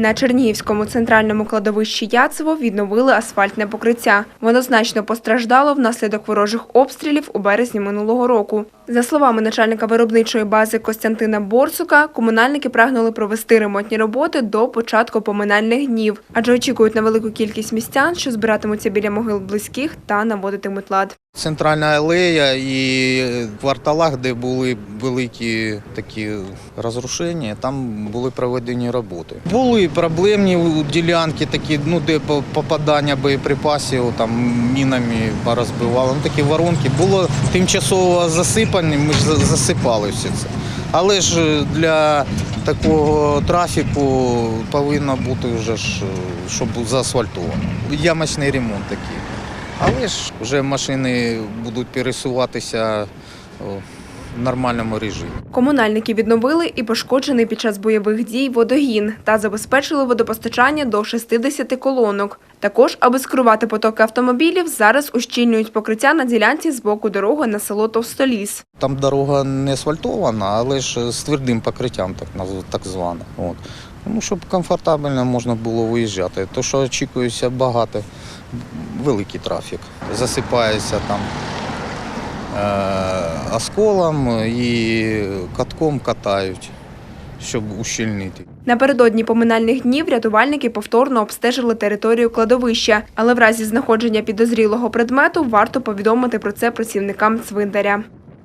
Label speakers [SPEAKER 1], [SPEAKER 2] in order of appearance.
[SPEAKER 1] На Чернігівському центральному кладовищі Яцево відновили асфальтне покриття. Воно значно постраждало внаслідок ворожих обстрілів у березні минулого року. За словами начальника виробничої бази Костянтина Борсука, комунальники прагнули провести ремонтні роботи до початку поминальних днів, адже очікують на велику кількість містян, що збиратимуться біля могил близьких та наводитимуть лад.
[SPEAKER 2] Центральна алея і в кварталах, де були великі такі розрушення, там були проведені роботи. Були проблемні ділянки, такі, ну де попадання боєприпасів там мінами порозбивали. Ну, такі воронки. Було тимчасово засипані, ми ж засипали все це. Але ж для такого трафіку повинно бути вже ж, щоб заасфальтовано. Ямочний ремонт такий. Але ж вже машини будуть пересуватися нормальному режимі.
[SPEAKER 1] Комунальники відновили і пошкоджений під час бойових дій водогін та забезпечили водопостачання до 60 колонок. Також, аби скерувати потоки автомобілів, зараз ущільнюють покриття на ділянці з боку дороги на село Товстоліс.
[SPEAKER 2] Там дорога не асфальтована, але ж з твердим покриттям, так так зване. От. Ну, щоб комфортабельно можна було виїжджати. То, що очікується багато, великий трафік. Засипається там осколом і катком катають, щоб ущільнити.
[SPEAKER 1] Напередодні поминальних днів рятувальники повторно обстежили територію кладовища, але в разі знаходження підозрілого предмету варто повідомити про це працівникам цвинтаря.